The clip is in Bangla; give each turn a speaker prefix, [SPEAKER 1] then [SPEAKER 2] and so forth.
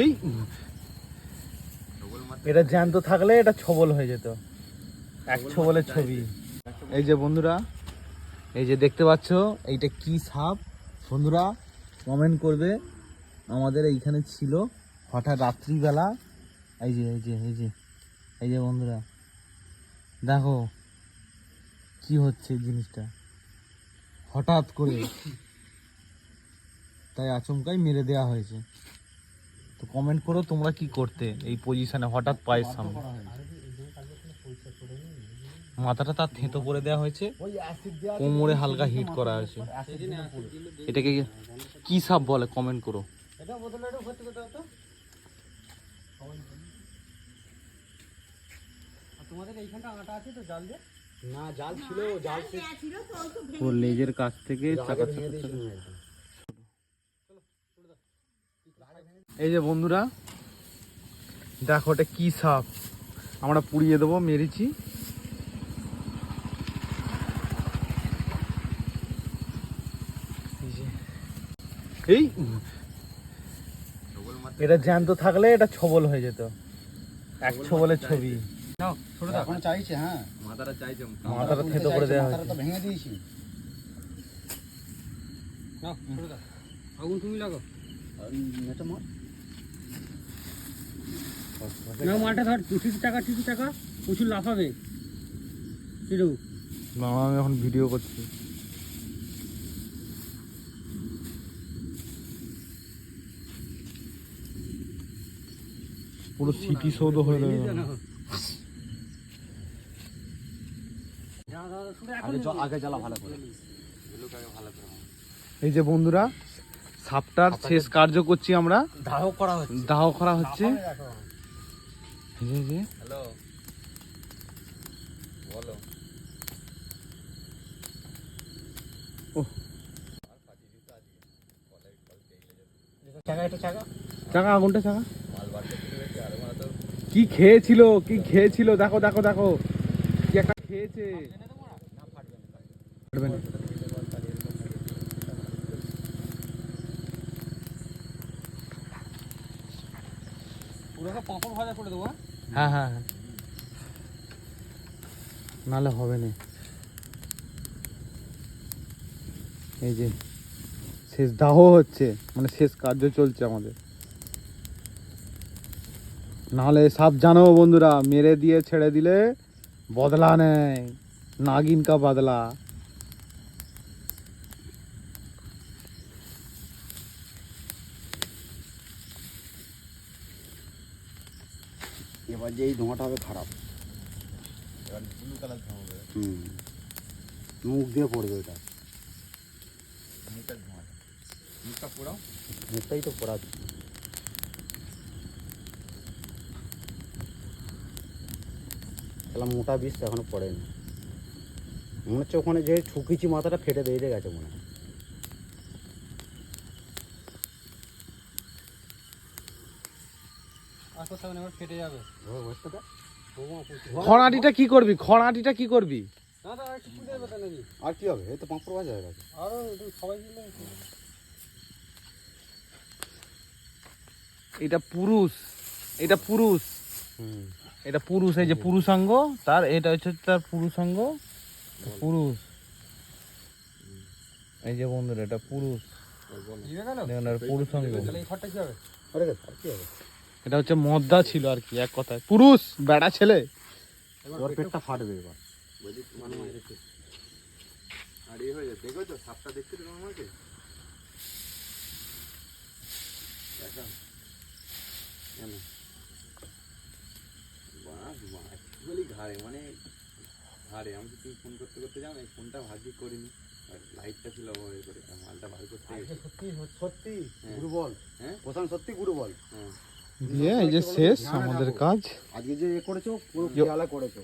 [SPEAKER 1] এই এটা জ্যান্ত থাকলে এটা ছবল হয়ে যেত। এক ছবলের ছবি। এই যে বন্ধুরা এই যে দেখতে পাচ্ছ এইটা কি সাপ? বন্ধুরা কমেন্ট করবে। আমাদের এইখানে ছিল হঠাৎ রাত্রিবেলা। এই যে এই যে এই যে এই যে বন্ধুরা দেখো কি হচ্ছে জিনিসটা। হঠাৎ করে। তাই আচমকাই মেরে দেওয়া হয়েছে। তো কমেন্ট করো তোমরা কি করতে এই পজিশনে হঠাৎ পায়ের সামনে। মাথাটা তার থেঁতো করে দেওয়া হয়েছে। কোমরে হালকা হিট করা হয়েছে। এটাকে কি সাপ বলে? কমেন্ট করো।
[SPEAKER 2] না জাল ছিল জাল
[SPEAKER 1] ওর লেজের কাছ থেকে চাকা এই যে বন্ধুরা দেখো ওটা কি সাপ। আমরা পুড়িয়ে দেবো মেরেছি। এই এটা জ্যান্ত থাকলে এটা ছবল হয়ে যেত। এক ছবলের ছবি।
[SPEAKER 2] এখন চাইছে হ্যাঁ।
[SPEAKER 1] মাথাটা
[SPEAKER 2] মাথাটা
[SPEAKER 1] থেতো করে দেওয়া হয়েছে।
[SPEAKER 2] ভেঙে দিয়েছি।
[SPEAKER 3] আগুন তুমি লাগো
[SPEAKER 2] নেটে মার
[SPEAKER 3] না মালটা ধর ঠিকই টাকা প্রচুর লাফাবে।
[SPEAKER 1] আমি এখন ভিডিও করছি। পুরো হয়ে
[SPEAKER 2] আগে জ্বালা ভালো করে।
[SPEAKER 1] এই যে বন্ধুরা সাপটার শেষ কার্য করছি আমরা।
[SPEAKER 2] দাহ করা হচ্ছে।
[SPEAKER 1] দাহ করা হচ্ছে। এই যে- এই যে
[SPEAKER 2] চাকা এটা চাকা?
[SPEAKER 1] চাকা আগুনটা চাকা? কি খেয়েছিল কি খেয়েছিল? দেখো দেখো দেখো। কি একটা খেয়েছে। ফাটবে না।
[SPEAKER 3] পুরোকে পাঁপড় ভাজা করে দেবো হ্যাঁ?
[SPEAKER 1] হ্যাঁ হ্যাঁ। হবে না। এই যে, শেষ দাহ হচ্ছে মানে শেষ কার্য চলছে আমাদের। নাহলে সাপ জানো বন্ধুরা, মেরে দিয়ে ছেড়ে দিলে বদলা নেয় নাগিন কা বদলা।
[SPEAKER 2] এবার যে এই ধোঁয়াটা হবে খারাপ। হুম। মুখ দিয়ে পড়বে ওটা মুখটাই তো পড়া। তাহলে মোটা বিষ এখনও পড়েনি। মনে হচ্ছে ওখানে যে ঠুকিছি মাথাটা ফেটে বেরিয়ে গেছে মনে হয়
[SPEAKER 3] আস্তে আস্তে এবার ফেটে যাবে
[SPEAKER 2] ও, বুঝতে তো?
[SPEAKER 1] খড়াটিটা কি করবি? খড়াটিটা কি করবি?
[SPEAKER 2] আর কি হবে? এই তো পাঁপড় ভাজা হয়ে গেছে।
[SPEAKER 3] আরও সবাই মিলে
[SPEAKER 1] এটা পুরুষ। এটা পুরুষ। এটা পুরুষ এই যে পুরুষাঙ্গ তার এটা হচ্ছে তার পুরুষাঙ্গ পুরুষ। এই যে বন্ধুরা এটা পুরুষ। পুরুষাঙ্গ। এটা হচ্ছে মদ্দা ছিল আর কি এক কথায়। পুরুষ বেড়া ছেলে।
[SPEAKER 2] ওর পেটটা ফাটবে এবার।
[SPEAKER 4] আর হয়ে যাবে দেখো তো সাপটা দেখতে তো আমাকে দেখো কেন বাস বাস বলি ঘাড়ে মানে ঘাড়ে তুমি ফোন করতে করতে যাও না এই ফোনটা ভাগ্যি করিনি লাইটটা ছিল অভাবে করে মালটা বার করতে
[SPEAKER 2] সত্যি সত্যি
[SPEAKER 4] হ্যাঁ।
[SPEAKER 2] গুরু বল।
[SPEAKER 4] হ্যাঁ।
[SPEAKER 2] প্রধান সত্যি গুরু বল।
[SPEAKER 4] হ্যাঁ।
[SPEAKER 1] দিয়ে এই যে শেষ আমাদের কাজ।
[SPEAKER 2] আজকে যে করেছ পুরো খেয়ালে করেছ।